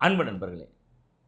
அன்பு நண்பர்களே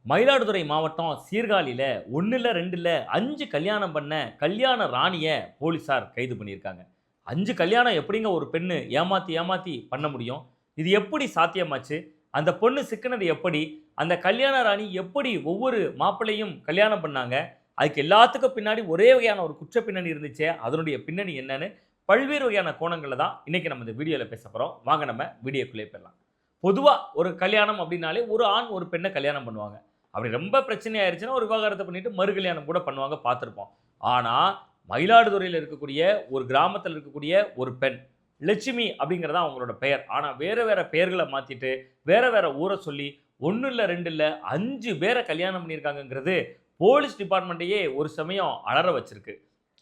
மயிலாடுதுறை மாவட்டம் சீர்காழியில் ஒன்றில் ரெண்டில் அஞ்சு கல்யாணம் பண்ண கல்யாண ராணியை போலீஸார் கைது பண்ணியிருக்காங்க. அஞ்சு கல்யாணம் எப்படிங்க ஒரு பெண்ணு ஏமாற்றி ஏமாற்றி பண்ண முடியும்? இது எப்படி சாத்தியமாச்சு? அந்த பொண்ணு சிக்கினது எப்படி? அந்த கல்யாண ராணி எப்படி ஒவ்வொரு மாப்பிள்ளையும் கல்யாணம் பண்ணாங்க? அதுக்கு எல்லாத்துக்கும் பின்னாடி ஒரே வகையான ஒரு குற்ற பின்னணி இருந்துச்சே அதனுடைய பின்னணி என்னன்னு பல்வேறு வகையான கோணங்களில் தான் இன்றைக்கி நம்ம இந்த வீடியோவில் பேச போகிறோம் வாங்க நம்ம வீடியோக்குள்ளே போயிடலாம். பொதுவாக ஒரு கல்யாணம் அப்படின்னாலே ஒரு ஆண் ஒரு பெண்ணை கல்யாணம் பண்ணுவாங்க. அப்படி ரொம்ப பிரச்சனை ஆயிடுச்சுன்னா ஒரு விவாகரத்தை பண்ணிட்டு மறு கல்யாணம் கூட பண்ணுவாங்க பார்த்துருப்போம். ஆனால் மயிலாடுதுறையில் இருக்கக்கூடிய ஒரு கிராமத்தில் இருக்கக்கூடிய ஒரு பெண் லட்சுமி அப்படிங்கிறதா அவங்களோட பெயர். ஆனால் வேறு வேறு பெயர்களை மாற்றிட்டு வேறு வேறு ஊரை சொல்லி ஒன்றும் இல்லை ரெண்டு இல்லை அஞ்சு பேரை கல்யாணம் பண்ணியிருக்காங்கங்கிறது போலீஸ் டிபார்ட்மெண்ட்டையே ஒரு சமயம் அலற வச்சிருக்கு.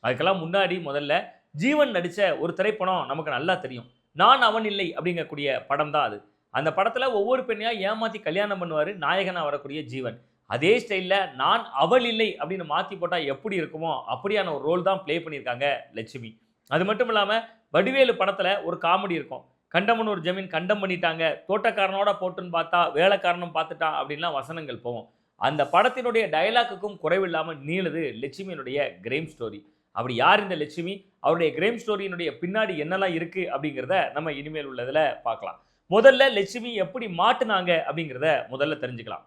அதுக்கெல்லாம் முன்னாடி முதல்ல ஜீவன் நடித்த ஒரு திரைப்படம் நமக்கு நல்லா தெரியும். நான் அவன் இல்லை அப்படிங்கக்கூடிய படம் தான் அது. அந்த படத்தில் ஒவ்வொரு பெண்ணையாக ஏமாற்றி கல்யாணம் பண்ணுவார் நாயகனாக வரக்கூடிய ஜீவன். அதே ஸ்டைலில் நான் அவள் இல்லை அப்படின்னு மாற்றி போட்டால் எப்படி இருக்குமோ அப்படியான ஒரு ரோல் தான் ப்ளே பண்ணியிருக்காங்க லட்சுமி. அது மட்டும் இல்லாமல் வடிவேலு படத்தில் ஒரு காமெடி இருக்கும். கண்டமனூர் ஜமீன் கண்டம் பண்ணிட்டாங்க. தோட்டக்காரனோட போட்டுன்னு பார்த்தா வேலைக்காரனும் பார்த்துட்டான் அப்படின்லாம் வசனங்கள் போவோம் அந்த படத்தினுடைய டயலாக்குக்கும் குறைவில்லாமல் நீளுது லட்சுமியினுடைய கிரேம் ஸ்டோரி அப்படி யார் இந்த லட்சுமி? அவருடைய கிரேம் ஸ்டோரியினுடைய பின்னாடி என்னெல்லாம் இருக்குது அப்படிங்கிறத நம்ம இனிமேல் உள்ளதில் பார்க்கலாம். முதல்ல லட்சுமி எப்படி மாட்டினாங்க அப்படிங்கிறத முதல்ல தெரிஞ்சுக்கலாம்.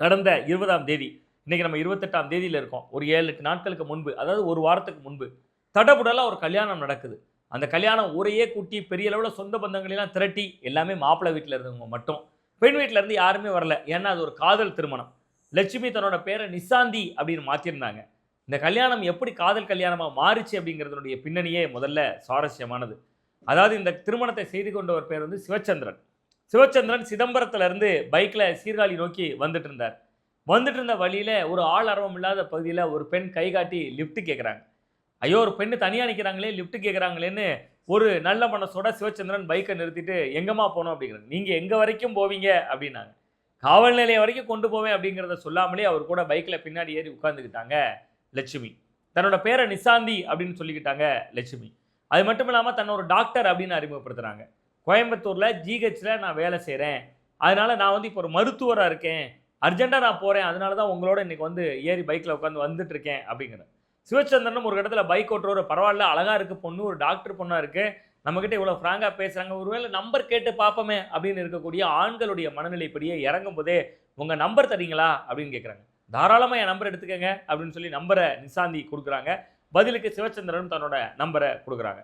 கடந்த இருபதாம் தேதி இன்றைக்கி நம்ம இருபத்தெட்டாம் தேதியில் இருக்கோம். ஒரு ஏழு எட்டு நாட்களுக்கு முன்பு அதாவது ஒரு வாரத்துக்கு முன்பு தடபுடலாக ஒரு கல்யாணம் நடக்குது. அந்த கல்யாணம் ஒரே கூட்டி பெரிய அளவில் சொந்த பந்தங்களெல்லாம் திரட்டி எல்லாமே மாப்பிள்ளை வீட்டில் இருந்தவங்க மட்டும். பெண் வீட்டில் இருந்து யாருமே வரல. ஏன்னா அது ஒரு காதல் திருமணம். லட்சுமி தன்னோட பேரை நிசாந்தி அப்படின்னு மாற்றிருந்தாங்க இந்த கல்யாணம் எப்படி காதல் கல்யாணமாக மாறுச்சு அப்படிங்கிறதுனுடைய பின்னணியே முதல்ல சுவாரஸ்யமானது. அதாவது இந்த திருமணத்தை செய்து கொண்டவர் பேர் வந்து சிவச்சந்திரன். சிவச்சந்திரன் சிதம்பரத்துலேருந்து பைக்கில் சீர்காழி நோக்கி வந்துட்டு இருந்தார் வந்துட்டு இருந்த வழியில் ஒரு ஆள் அரவம் இல்லாத பகுதியில் ஒரு பெண் கை காட்டி லிஃப்ட்டு கேட்குறாங்க ஐயோ ஒரு பெண்ணு தனியாக நிற்கிறாங்களே லிஃப்ட்டு கேட்குறாங்களேன்னு ஒரு நல்ல மனசோட சிவச்சந்திரன் பைக்கை நிறுத்திட்டு எங்கம்மா போகணும் அப்படிங்கிறது நீங்கள் எங்கே வரைக்கும் போவீங்க? அப்படின்னாங்க. காவல் நிலையம் வரைக்கும் கொண்டு போவேன் அப்படிங்கிறத சொல்லாமலே அவர் கூட பைக்கில் பின்னாடி ஏறி உட்காந்துக்கிட்டாங்க லட்சுமி. தன்னோட பேரை நிசாந்தி அப்படின்னு சொல்லிக்கிட்டாங்க லட்சுமி. அது மட்டும் இல்லாமல் தன்னை ஒரு டாக்டர் அப்படின்னு அறிமுகப்படுத்துகிறாங்க கோயம்புத்தூரில் ஜிஹெச்சில் நான் வேலை செய்கிறேன் அதனால் நான் வந்து இப்போ ஒரு மருத்துவராக இருக்கேன். அர்ஜெண்ட்டாக நான் போகிறேன் அதனால தான் உங்களோட இன்றைக்கி வந்து ஏறி பைக்கில் உட்காந்து வந்துட்டு இருக்கேன் அப்படிங்கிற. சிவச்சந்திரனும் ஒரு இடத்துல பைக் ஓட்டுறவர் பரவாயில்ல அழகாக இருக்குது பொண்ணு ஒரு டாக்டர் பொண்ணாக இருக்குது நம்மக்கிட்ட இவ்வளோ ஃப்ராங்காக பேசுகிறாங்க ஒருவேளை நம்பர் கேட்டு பார்ப்போமே அப்படின்னு இருக்கக்கூடிய ஆண்களுடைய மனநிலைப்படியே இறங்கும் போதே உங்கள் நம்பர் தரீங்களா அப்படின்னு கேட்குறாங்க தாராளமாக என் நம்பர் எடுத்துக்கங்க அப்படின்னு சொல்லி நம்பரை நிசாந்தி கொடுக்குறாங்க. பதிலுக்கு சிவச்சந்திரன் தன்னோட நம்பரை கொடுக்குறாங்க.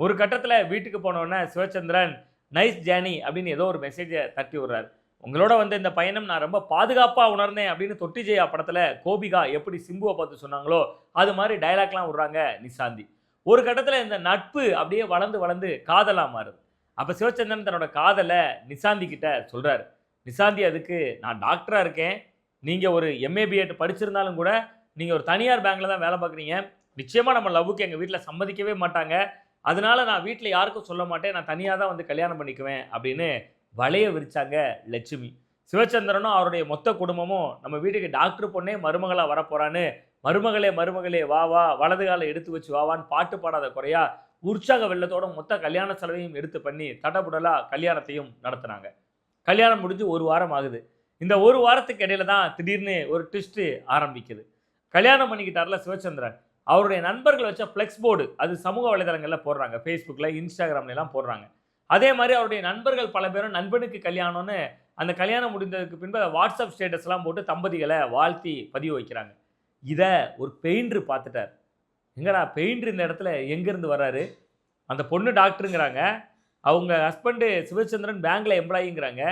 ஒரு கட்டத்தில் வீட்டுக்கு போனோடனே சிவச்சந்திரன் நைஸ் ஜேனி அப்படின்னு ஏதோ ஒரு மெசேஜை தட்டி விடுறாரு. உங்களோட வந்த இந்த பயணம் நான் ரொம்ப பாதுகாப்பாக உணர்ந்தேன் அப்படின்னு தொட்டி ஜெயா படத்தில் கோபிகா எப்படி சிம்புவை பார்த்து சொன்னாங்களோ அது மாதிரி டயலாக்லாம் விடுறாங்க நிசாந்தி. ஒரு கட்டத்தில் இந்த நட்பு அப்படியே வளர்ந்து வளர்ந்து காதலாக மாறுது. அப்போ சிவச்சந்திரன் தன்னோட காதலை நிசாந்தி கிட்ட சொல்கிறாரு நிசாந்தி அதுக்கு நான் டாக்டராக இருக்கேன். நீங்கள் ஒரு எம்ஏபிஎட் படிச்சிருந்தாலும் கூட நீங்கள் ஒரு தனியார் பேங்க்கில் தான் வேலை பார்க்குறீங்க. நிச்சயமாக நம்ம லவ்வுக்கு எங்கள் வீட்டில் சம்மதிக்கவே மாட்டாங்க. அதனால நான் வீட்டில் யாருக்கும் சொல்ல மாட்டேன். நான் தனியாக தான் வந்து கல்யாணம் பண்ணிக்குவேன் அப்படின்னு வளைய விரிச்சாங்க லட்சுமி. சிவச்சந்திரனும் அவருடைய மொத்த குடும்பமும் நம்ம வீட்டுக்கு டாக்டர் பொண்ணே மருமகளாக வரப்போறான்னு மருமகளே மருமகளே வா வா வலது காலை எடுத்து வச்சு வாவான்னு பாட்டு பாடாத குறையா உற்சாக வெள்ளத்தோட மொத்த கல்யாண செலவையும் எடுத்து பண்ணி தடபுடலாக கல்யாணத்தையும் நடத்துனாங்க. கல்யாணம் முடிஞ்சு ஒரு வாரம் ஆகுது. இந்த ஒரு வாரத்துக்கு இடையில தான் திடீர்னு ஒரு ட்விஸ்ட்டு ஆரம்பிக்குது. கல்யாணம் பண்ணிக்கிட்டார்ல சிவச்சந்திரன். அவருடைய நண்பர்கள் வச்ச ஃப்ளெக்ஸ் போர்டு அது சமூக வலைதளங்களில் போடுறாங்க. ஃபேஸ்புக்கில் இன்ஸ்டாகிராம்லாம் போடுறாங்க. அதே மாதிரி அவருடைய நண்பர்கள் பல பேரும் நண்பனுக்கு கல்யாணம்னு அந்த கல்யாணம் முடிந்ததுக்கு பின்பு வாட்ஸ்அப் ஸ்டேட்டஸ்லாம் போட்டு தம்பதிகளை வாழ்த்தி பதிவு வைக்கிறாங்க. இதை ஒரு பெயிண்ட்ரு பார்த்துட்டார். எங்கடா பெயிண்ட்ரு இந்த இடத்துல எங்கேருந்து வர்றாரு? அந்த பொண்ணு டாக்டருங்கிறாங்க. அவங்க ஹஸ்பண்டு சிவச்சந்திரன் பேங்கில் எம்ப்ளாயிங்கிறாங்க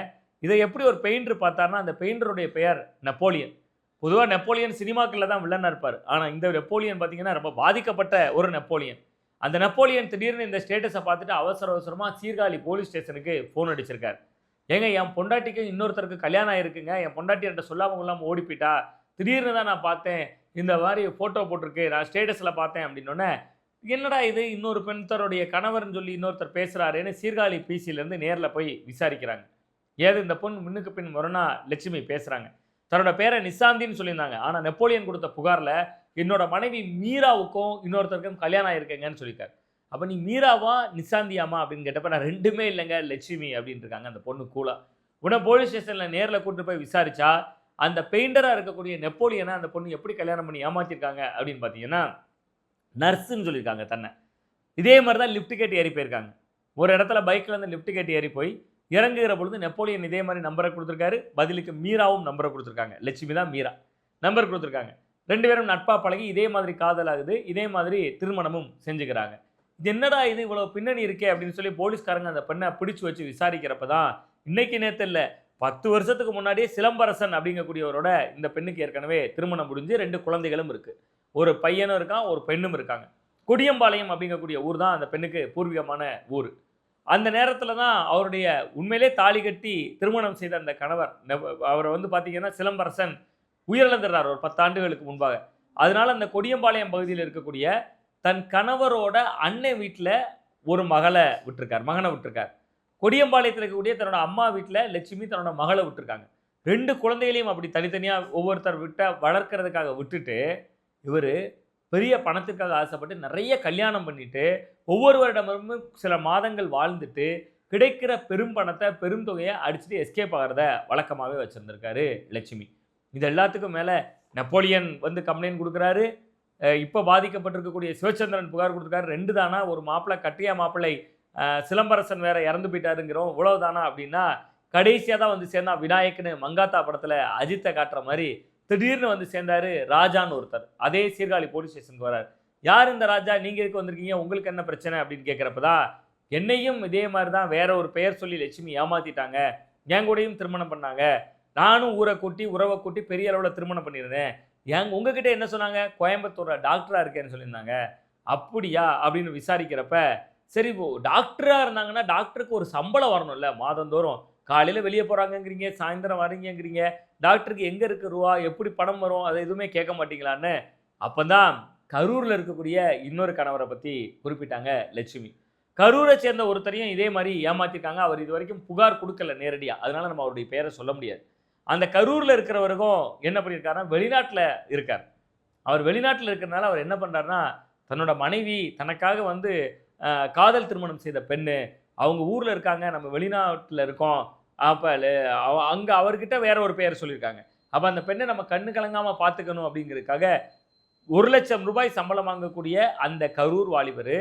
இதை எப்படி ஒரு பெயிண்டர் பார்த்தாருன்னா அந்த பெயிண்டருடைய பெயர் நப்போலியன் பொதுவாக நெப்போலியன் சினிமாக்களில் தான் வில்லனாக இருப்பார். ஆனால் இந்த நெப்போலியன் பார்த்தீங்கன்னா ரொம்ப பாதிக்கப்பட்ட ஒரு நெப்போலியன். அந்த நெப்போலியன் திடீர்னு இந்த ஸ்டேட்டஸை பார்த்துட்டு அவசர அவசரமாக சீர்காழி போலீஸ் ஸ்டேஷனுக்கு ஃபோன் அடிச்சிருக்கார். ஏங்க என் பொண்டாட்டிக்கு இன்னொருத்தருக்கு கல்யாணம் ஆயிருக்குங்க? என் பொண்டாட்டி என்கிட்ட சொல்லாமல் இல்லாமல் ஓடி போயிட்டா திடீர்னு தான் நான் பார்த்தேன். இந்த மாதிரி ஃபோட்டோ போட்டிருக்கு. நான் ஸ்டேட்டஸில் பார்த்தேன் அப்படின்னோடனே என்னடா இது? இன்னொரு பெண்தருடைய கணவர்னு சொல்லி இன்னொருத்தர் பேசுகிறாருன்னு சீர்காழி பிசியிலேருந்து நேரில் போய் விசாரிக்கிறாங்க. ஏது இந்த பொண்ணு முன்னுக்கு பின் முரணா லட்சுமி பேசுகிறாங்க தன்னோட பேரை நிசாந்தின்னு சொல்லியிருந்தாங்க. ஆனால் நெப்போலியன் கொடுத்த புகாரில் என்னோட மனைவி மீராவுக்கும் இன்னொருத்தருக்கும் கல்யாணம் ஆயிருக்கேங்கன்னு சொல்லியிருக்காரு. அப்போ நீ மீராவா நிசாந்தியாமா அப்படின்னு கேட்டப்ப நான் ரெண்டுமே இல்லைங்க லட்சுமி அப்படின்னு இருக்காங்க அந்த பொண்ணு கூலா உடனே போலீஸ் ஸ்டேஷனில் நேரில் கூட்டு போய் விசாரிச்சா அந்த பெயிண்டராக இருக்கக்கூடிய நெப்போலியனை அந்த பொண்ணு எப்படி கல்யாணம் பண்ணி ஏமாற்றிருக்காங்க அப்படின்னு பார்த்தீங்கன்னா நர்ஸுன்னு சொல்லியிருக்காங்க தன்னை. இதே மாதிரி தான் லிஃப்ட் கேட்டு ஏறி போயிருக்காங்க. ஒரு இடத்துல பைக்கில் இருந்து லிஃப்ட் கேட்டு ஏறி போய் இறங்குகிற பொழுது நெப்போலியன் இதே மாதிரி நம்பரை கொடுத்துருக்காரு. பதிலுக்கு மீராவும் நம்பரை கொடுத்துருக்காங்க. லட்சுமி தான் மீரா. நம்பர் கொடுத்துருக்காங்க. ரெண்டு பேரும் நட்பாக பழகி இதே மாதிரி காதல் ஆகுது இதே மாதிரி திருமணமும் செஞ்சுக்கிறாங்க. இது என்னடா இது இவ்வளோ பின்னணி இருக்கே அப்படின்னு சொல்லி போலீஸ்காரங்க அந்த பெண்ணை பிடிச்சி வச்சு விசாரிக்கிறப்ப தான் இன்னைக்கு நேரத்தில் இல்லை பத்து வருஷத்துக்கு முன்னாடியே சிலம்பரசன் அப்படிங்கக்கூடியவரோட இந்த பெண்ணுக்கு ஏற்கனவே திருமணம் முடிஞ்சு ரெண்டு குழந்தைகளும் இருக்குது ஒரு பையனும் இருக்கான் ஒரு பெண்ணும் இருக்காங்க. கொடியம்பாளையம் அப்படிங்கக்கூடிய ஊர் தான் அந்த பெண்ணுக்கு பூர்வீகமான ஊர். அந்த நேரத்தில் தான் அவருடைய உண்மையிலே தாலி கட்டி திருமணம் செய்த அந்த கணவர் அவரை வந்து பார்த்தீங்கன்னா சிலம்பரசன் உயிரிழந்துடுறார் ஒரு பத்தாண்டுகளுக்கு முன்பாக. அதனால அந்த கொடியம்பாளையம் பகுதியில் இருக்கக்கூடிய தன் கணவரோட அண்ணன் வீட்டில் ஒரு மகளை விட்டுருக்கார் மகனை விட்டுருக்கார். கொடியம்பாளையத்தில் இருக்கக்கூடிய தன்னோட அம்மா வீட்டில் லட்சுமி தன்னோட மகளை விட்டுருக்காங்க. ரெண்டு குழந்தைகளையும் அப்படி தனித்தனியாக ஒவ்வொருத்தர் விட்ட வளர்க்கறதுக்காக விட்டுட்டு இவர் பெரிய பணத்திற்காக ஆசைப்பட்டு நிறைய கல்யாணம் பண்ணிட்டு ஒவ்வொரு வருடமும் சில மாதங்கள் வாழ்ந்துட்டு கிடைக்கிற பெரும் பணத்தை பெரும் தொகையை அடிச்சுட்டு எஸ்கேப் ஆகிறத வழக்கமாகவே வச்சுருந்துருக்காரு லட்சுமி. இது எல்லாத்துக்கும் மேலே நெப்போலியன் வந்து கம்ப்ளைண்ட் கொடுக்குறாரு. இப்போ பாதிக்கப்பட்டிருக்கக்கூடிய சிவச்சந்திரன் புகார் கொடுத்துருக்காரு. ரெண்டு தானா ஒரு மாப்பிள்ளை கட்டியா மாப்பிள்ளை சிலம்பரசன் வேற இறந்து போயிட்டாருங்கிறோம். இவ்வளவுதானா அப்படின்னா கடைசியாக தான் வந்து சேர்ந்தா விநாயக்னு மங்காத்தா படத்தில் அஜித்தை காட்டுற மாதிரி திடீர்னு வந்து சேர்ந்தாரு ராஜான்னு ஒருத்தர். அதே சீர்காழி போலீஸ் ஸ்டேஷனுக்கு வரார். யார் இந்த ராஜா? நீங்கள் எதுக்கு வந்திருக்கீங்க? உங்களுக்கு என்ன பிரச்சனை? அப்படின்னு கேட்குறப்ப தான் என்னையும் இதே மாதிரி தான் வேற ஒரு பெயர் சொல்லி லட்சுமி ஏமாத்திட்டாங்க. என் கூடயும் திருமணம் பண்ணாங்க. நானும் ஊரை கூட்டி உறவை கூட்டி பெரிய அளவில் திருமணம் பண்ணியிருந்தேன். எங் உங்ககிட்ட என்ன சொன்னாங்க? கோயம்புத்தூரில் டாக்டராக இருக்கேன்னு சொல்லியிருந்தாங்க. அப்படியா? அப்படின்னு விசாரிக்கிறப்ப சரி டாக்டராக இருந்தாங்கன்னா டாக்டருக்கு ஒரு சம்பளம் வரணும்ல மாதந்தோறும். காலையில் வெளியே போகிறாங்கங்கிறீங்க சாயந்தரம் வரீங்கங்கிறீங்க டாக்டருக்கு எங்கே இருக்கு ரூபா எப்படி பணம் வரும் அதை எதுவுமே கேட்க மாட்டீங்களான்னு அப்பதான் கரூரில் இருக்கக்கூடிய இன்னொரு கணவரை பற்றி குறிப்பிட்டாங்க லட்சுமி. கரூரை சேர்ந்த ஒருத்தரையும் இதே மாதிரி ஏமாற்றிருக்காங்க அவர் இது வரைக்கும் புகார் கொடுக்கல நேரடியாக அதனால் நம்ம அவருடைய பேரை சொல்ல முடியாது. அந்த கரூரில் இருக்கிறவருக்கும் என்ன பண்ணியிருக்காருன்னா வெளிநாட்டில் இருக்கார். அவர் வெளிநாட்டில் இருக்கிறனால அவர் என்ன பண்ணுறாருன்னா தன்னோட மனைவி தனக்காக வந்து காதல் திருமணம் செய்த பெண்ணு அவங்க ஊரில் இருக்காங்க நம்ம வெளிநாட்டில் இருக்கோம் அப்போ அங்கே அவர்கிட்ட வேற ஒரு பெயர் சொல்லியிருக்காங்க அப்போ அந்த பெண்ணை நம்ம கண்ணு கலங்காமல் பார்த்துக்கணும் அப்படிங்கிறதுக்காக ஒரு லட்சம் ரூபாய் சம்பளம் வாங்கக்கூடிய அந்த கரூர் வாலிபர்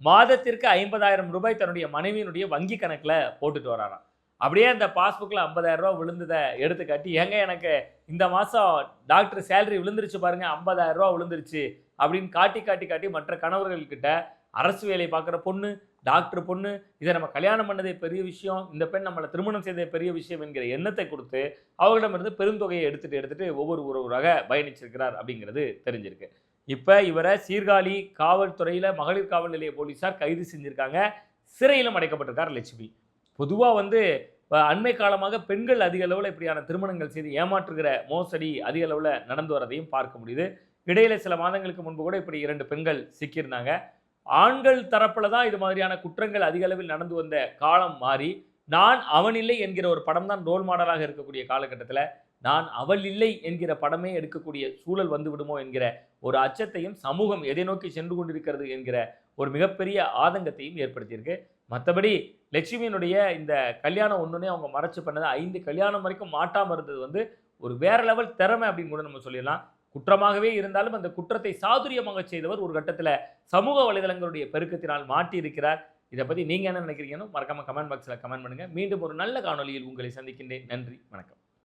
மாதத்திற்கு ஐம்பதாயிரம் ரூபாய் தன்னுடைய மனைவியினுடைய வங்கி கணக்கில் போட்டுட்டு வராராம். அப்படியே அந்த பாஸ்புக்கில் ஐம்பதாயிரம் ரூபா விழுந்ததை எடுத்து காட்டி ஏங்க எனக்கு இந்த மாதம் டாக்டர் சேலரி விழுந்துருச்சு பாருங்க ஐம்பதாயிரம் ரூபா விழுந்துருச்சு அப்படின்னு காட்டி காட்டி காட்டி மற்ற கணவர்கள்கிட்ட அரசு வேலை பார்க்குற பொண்ணு டாக்டர் பொண்ணு இதை நம்ம கல்யாணம் பண்ணதே பெரிய விஷயம் இந்த பெண் நம்மளை திருமணம் செய்ததே பெரிய விஷயம் என்கிற எண்ணத்தை கொடுத்து அவர்களிடமிருந்து பெருந்தொகையை எடுத்துகிட்டு எடுத்துகிட்டு ஒவ்வொரு ஒருவராக பயணிச்சிருக்கிறார் அப்படிங்கிறது தெரிஞ்சிருக்கு. இப்போ இவரை சீர்காழி காவல்துறையில் மகளிர் காவல் நிலைய போலீஸார் கைது செஞ்சுருக்காங்க. சிறையிலும் அடைக்கப்பட்டிருக்கார் லட்சுமி. பொதுவாக வந்து அண்மை காலமாக பெண்கள் அதிக அளவில் இப்படியான திருமணங்கள் செய்து ஏமாற்றுகிற மோசடி அதிக அளவில் நடந்து வரதையும் பார்க்க முடியுது. இடையில சில மாதங்களுக்கு முன்பு கூட இப்படி இரண்டு பெண்கள் சிக்கியிருந்தாங்க. ஆண்கள் தரப்பில் தான் இது மாதிரியான குற்றங்கள் அதிக அளவில் நடந்து வந்த காலம் மாறி நான் அவன் இல்லை என்கிற ஒரு படம் தான் ரோல் மாடலாக இருக்கக்கூடிய காலகட்டத்தில் நான் அவள் இல்லை என்கிற படமே எடுக்கக்கூடிய சூழல் வந்து விடுமோ என்கிற ஒரு அச்சத்தையும் சமூகம் எதை நோக்கி சென்று கொண்டிருக்கிறது என்கிற ஒரு மிகப்பெரிய ஆதங்கத்தையும் ஏற்படுத்தியிருக்கு. மற்றபடி லட்சுமியினுடைய இந்த கல்யாணம் ஒன்றுனே அவங்க மறைச்சு பண்ணது ஐந்து கல்யாணம் வரைக்கும் மாட்டாமல் இருந்தது வந்து ஒரு வேற லெவல் திறமை அப்படின்னு கூட நம்ம சொல்லிடலாம். குற்றமாகவே இருந்தாலும் அந்த குற்றத்தை சாதுரியமாக செய்தவர் ஒரு கட்டத்தில் சமூக வலைதளங்களுடைய பெருக்கத்தினால் மாட்டி இருக்கிறார் இதை பற்றி நீங்கள் என்ன நினைக்கிறீங்கன்னு மறக்காம கமெண்ட் பாக்ஸில் கமெண்ட் பண்ணுங்கள் மீண்டும் ஒரு நல்ல காணொலியில் உங்களை சந்திக்கின்றேன். நன்றி. வணக்கம்.